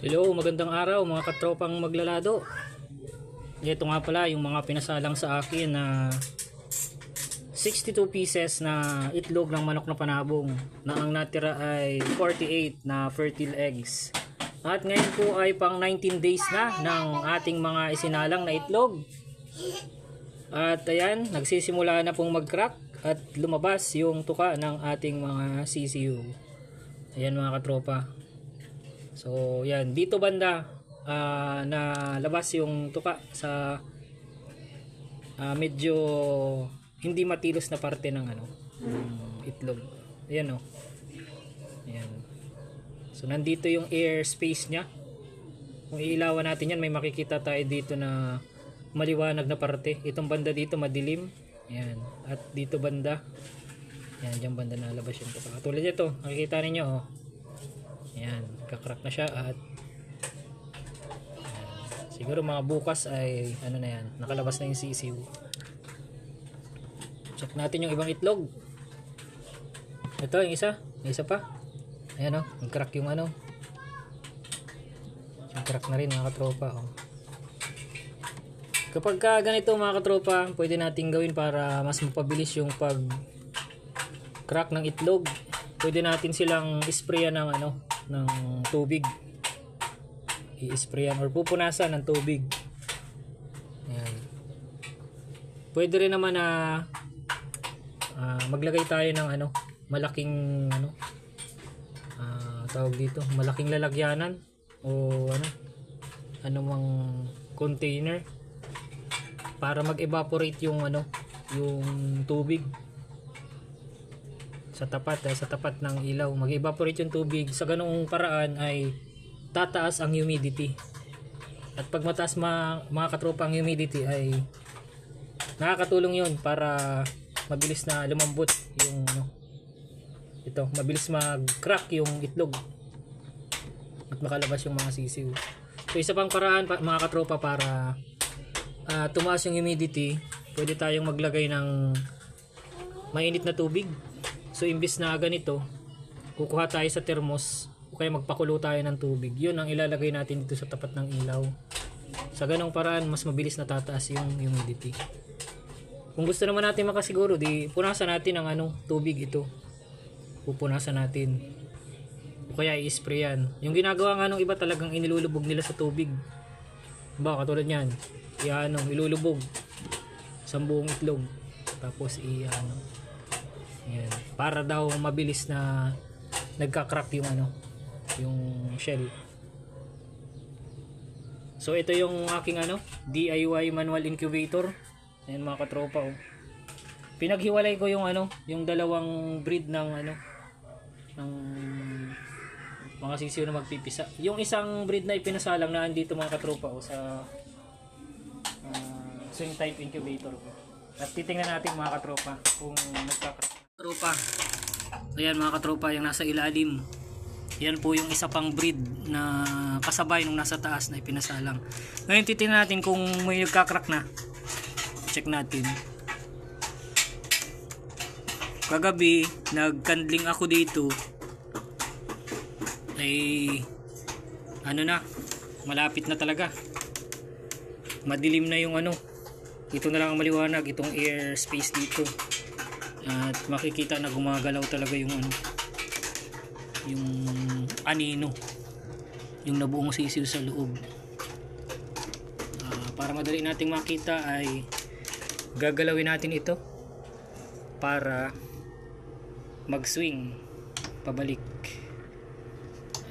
Hello, magandang araw mga katropang maglalado. Ito nga pala yung mga pinasalang sa akin na 62 pieces na itlog ng manok na panabong na ang natira ay 48 na fertile eggs. At ngayon po ay pang 19 days na ng ating mga isinalang na itlog. At ayan, nagsisimula na pong mag-crack at lumabas yung tuka ng ating mga CCU. Ayan mga katropa. So, yan. Dito banda, ah, na labas yung tuka sa ah, medyo hindi matilos na parte ng ano, ng itlog. Ayan o. Ayan. So, nandito yung air space niya. Kung iilawan natin yan, may makikita tayo dito na maliwanag na parte. Itong banda dito madilim. Ayan. At dito banda, Ayan, dyan banda nalabas yung tuka. Katulad ito, makikita ninyo oh. Ayan, kakrack na siya at ayan. siguro mga bukas ay ano na yan, nakalabas na yung sisiw. Check natin yung ibang itlog. Ito, yung isa. Yung isa pa. Ayan o, oh, nag-crack yung ano. Yung crack na rin mga katropa. Oh. Kapag ka ganito mga katropa, pwede nating gawin para mas mapabilis yung pag crack ng itlog. Pwede natin silang isprayan ng ano, ng tubig. I-sprayan or pupunasan ng tubig. Ayan. Pwede rin naman na ah, maglagay tayo ng ano, malaking ano, ah, tawag dito, malaking lalagyanan o ano, anumang container para mag-evaporate yung ano, yung tubig sa tapat eh, sa tapat ng ilaw. Mag-evaporate yung tubig. Sa ganung paraan ay tataas ang humidity. At pag mataas ma, mga katropa ang humidity ay nakakatulong yun para mabilis na lumambot yung ano, ito mabilis mag-crack yung itlog. At makalabas yung mga sisiw. So isa pang paraan pa, mga katropa para ah, tumaas yung humidity pwede tayong maglagay ng mainit na tubig So imbis na ganito, kukuha tayo sa thermos o kaya magpakulo tayo ng tubig. Yun ang ilalagay natin dito sa tapat ng ilaw. Sa ganong paraan, mas mabilis na tataas yung humidity. Kung gusto naman natin makasiguro, di punasan natin ng ano, tubig ito. Pupunasan natin. O kaya i-sprayan. Yung ginagawa nga nung iba talagang inilulubog nila sa tubig. Ba, katulad niyan. I-ano, ilulubog sa buong itlog. Tapos i-ano, yan. Para daw mabilis na nagka-crack yung ano, yung shell. So ito yung aking ano, DIY manual incubator. Ayan mga katropa oh. Pinaghiwalay ko yung ano, yung dalawang breed ng ano ng mga sisiw na magpipisa. Yung isang breed na ipinasalang na andito mga katropa oh, sa uh, swing type incubator ko. At titingnan natin mga katropa kung nagka-crack. Tropa. Ayan mga katropa yung nasa ilalim. Yan po yung isa pang breed na kasabay nung nasa taas na ipinasalang. Ngayon titingnan natin kung may nagka-crack na. Check natin. Kagabi, nagkandling ako dito. Ay ano na, malapit na talaga. Madilim na yung ano. Ito na lang ang maliwanag, itong air space dito at makikita na gumagalaw talaga yung ano yung anino yung nabuong sisiw sa loob. Ah, para madali nating makita ay gagalawin natin ito para mag swing pabalik.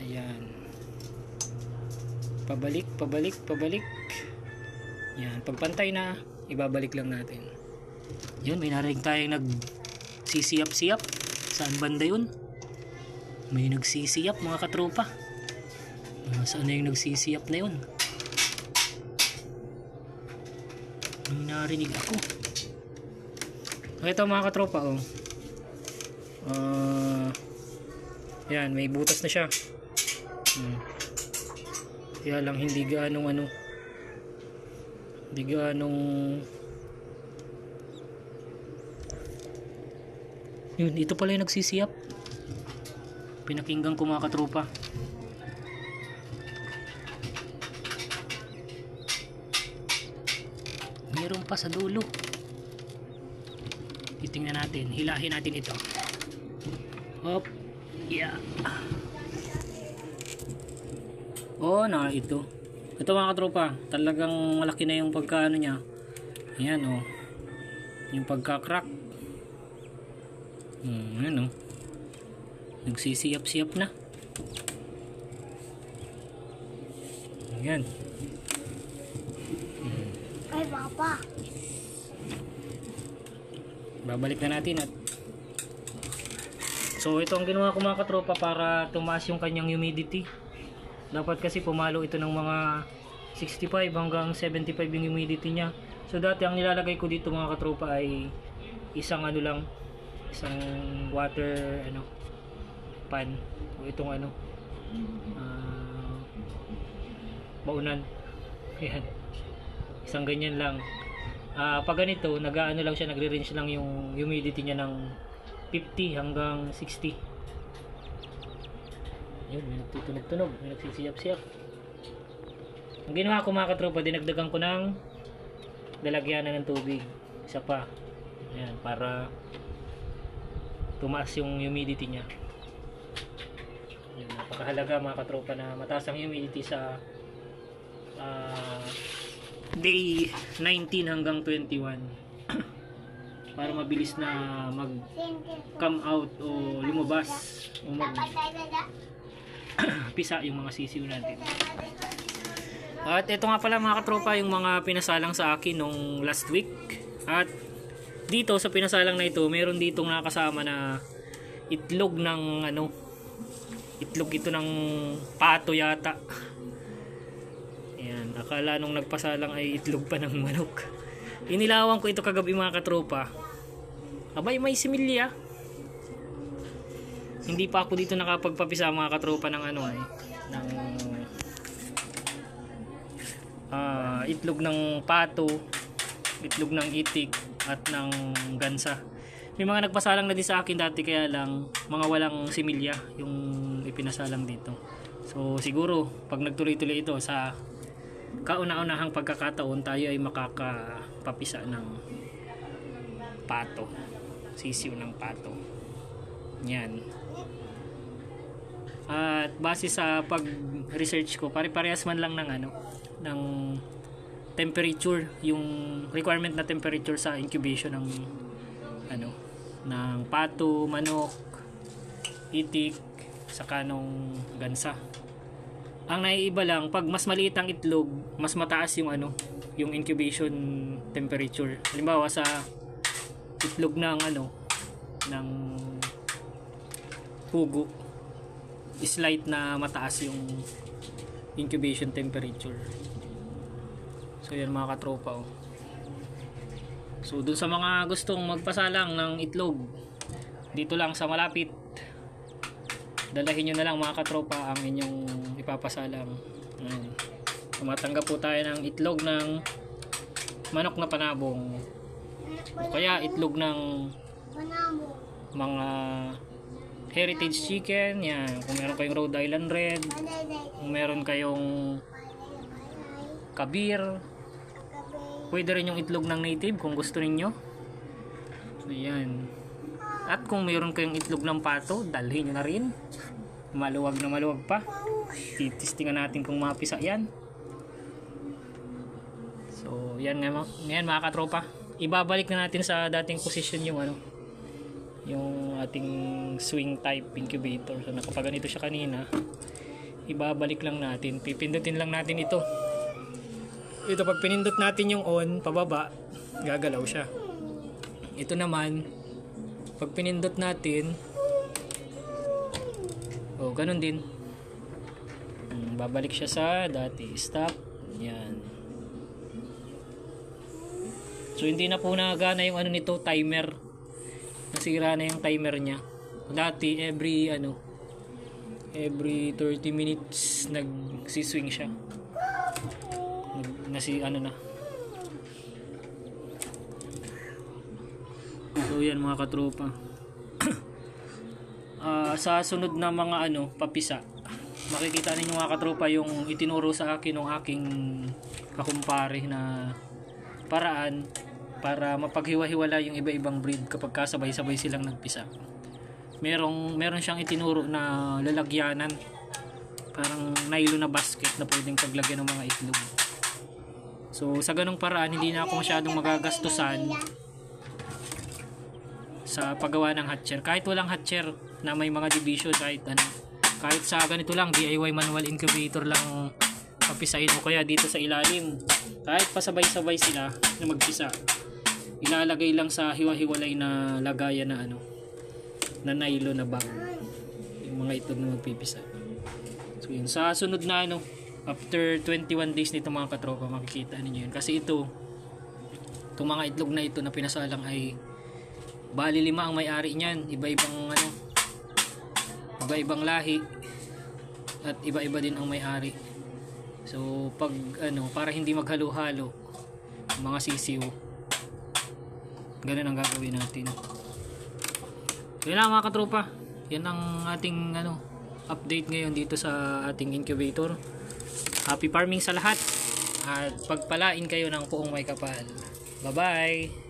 Ayan. Pabalik pabalik pabalik. Yan pagpantay na ibabalik lang natin. Yun may narinig tayong nag sisiyap-siyap saan banda yun? May nagsisiyap mga katropa. Ah, saan na yung nagsisiyap na yun? May narinig ako. Ito mga katropa oh. Ah, yan may butas na siya. Hmm. kaya lang hindi gaanong ano hindi gaanong yun ito pala yung nagsisiyap. Pinakinggan ko mga katropa. Meron pa sa dulo. Titingnan natin. Hilahin natin ito. Hop. Yeah. Oh na ito. Ito mga katropa. Talagang malaki na yung pagkaano niya. Ayan oh. Yung pagka-crack. Hmm, ayan oh. Nagsisiyap-siyap na. Ayan. Ay, papa. babalik na natin at so ito ang ginawa ko mga katropa para tumaas yung kanyang humidity dapat kasi pumalo ito ng mga 65 hanggang 75 yung humidity niya so dati ang nilalagay ko dito mga katropa ay isang ano lang isang water ano pan o itong ano ah, baunan yan isang ganyan lang Ah, pag ganito, nag-ano lang siya, nagre-range lang yung humidity niya ng 50 hanggang 60. Yun, may nagtutunog-tunog, may nagsisiyap-siyap. Ang ginawa ko mga katropa, dinagdagan ko ng lalagyanan ng tubig. Isa pa. Ayan, para tumaas yung humidity niya. Yun, napakahalaga mga katropa na mataas ang humidity sa ah day 19 hanggang 21 para mabilis na mag come out o lumabas o mag pisa yung mga sisiw natin. At ito nga pala mga katropa yung mga pinasalang sa akin nung last week. At dito sa pinasalang na ito meron ditong nakasama na itlog ng ano itlog ito ng pato yata Ayan, akala nung nagpasalang ay itlog pa ng manok. Inilawan ko ito kagabi mga katropa. Abay, may similya. Hindi pa ako dito nakapagpapisa mga katropa ng ano ay ng ah, itlog ng pato, itlog ng itik at ng gansa. May mga nagpasalang na din sa akin dati kaya lang mga walang similya yung ipinasalang dito. So siguro pag nagtuloy-tuloy ito sa kauna-unahang pagkakataon tayo ay makakapapisa ng pato sisiw ng pato yan at base sa pag research ko pare-parehas man lang ng ano ng temperature yung requirement na temperature sa incubation ng ano ng pato, manok itik saka nung gansa ang naiiba lang, pag mas maliit ang itlog, mas mataas yung ano, yung incubation temperature. Halimbawa sa itlog ng ano, ng pugo, is light na mataas yung incubation temperature. So yan mga katropa oh. So dun sa mga gustong magpasalang ng itlog, dito lang sa malapit. Dalahin nyo na lang mga katropa ang inyong ipapasalang. Ayan. tumatanggap po tayo ng itlog ng manok na panabong. O kaya itlog ng mga heritage chicken. Yan. Kung meron kayong Rhode Island Red. Kung meron kayong kabir pwede rin yung itlog ng native kung gusto ninyo ayan at kung meron kayong itlog ng pato, dalhin nyo na rin. Maluwag na maluwag pa. Titistingan natin kung mapisa yan. So, yan nga mga, yan mga katropa. Ibabalik na natin sa dating position yung ano, yung ating swing type incubator. So, nakapaganito siya kanina. Ibabalik lang natin. Pipindutin lang natin ito. Ito, pag pinindot natin yung on, pababa, gagalaw siya. Ito naman, pag pinindot natin oh ganun din. Hmm, babalik siya sa dati stop yan. So hindi na po nagana yung ano nito timer. Nasira na yung timer niya. Dati every ano every 30 minutes nagsiswing siya nag, nasi ano na So yan mga katropa. Ah, sa sunod na mga ano, papisa. Makikita ninyo mga katropa yung itinuro sa akin ng aking kakumpare na paraan para mapaghiwa-hiwala yung iba-ibang breed kapag kasabay-sabay silang nagpisa. Merong meron siyang itinuro na lalagyanan parang nylon na basket na pwedeng paglagyan ng mga itlog. So sa ganung paraan hindi na ako masyadong magagastusan sa paggawa ng hatcher. Kahit walang hatcher na may mga division kahit ano kahit sa ganito lang DIY manual incubator lang papisain mo kaya dito sa ilalim. Kahit pasabay-sabay sila na magpisa ilalagay lang sa hiwa-hiwalay na lagayan na ano na nylon na bag. Yung mga itlog na magpipisa. So yun. Sa sunod na ano after 21 days nito mga katropa makikita ninyo yun. Kasi ito itong mga itlog na ito na pinasalang ay bali lima ang may-ari niyan. Iba-ibang ano iba-ibang lahi at iba-iba din ang may-ari. So pag ano para hindi maghalo-halo mga sisiw ganun ang gagawin natin. Yun lang mga katropa. Yan ang ating ano update ngayon dito sa ating incubator happy farming sa lahat. At pagpalain kayo ng puong may kapal. Bye bye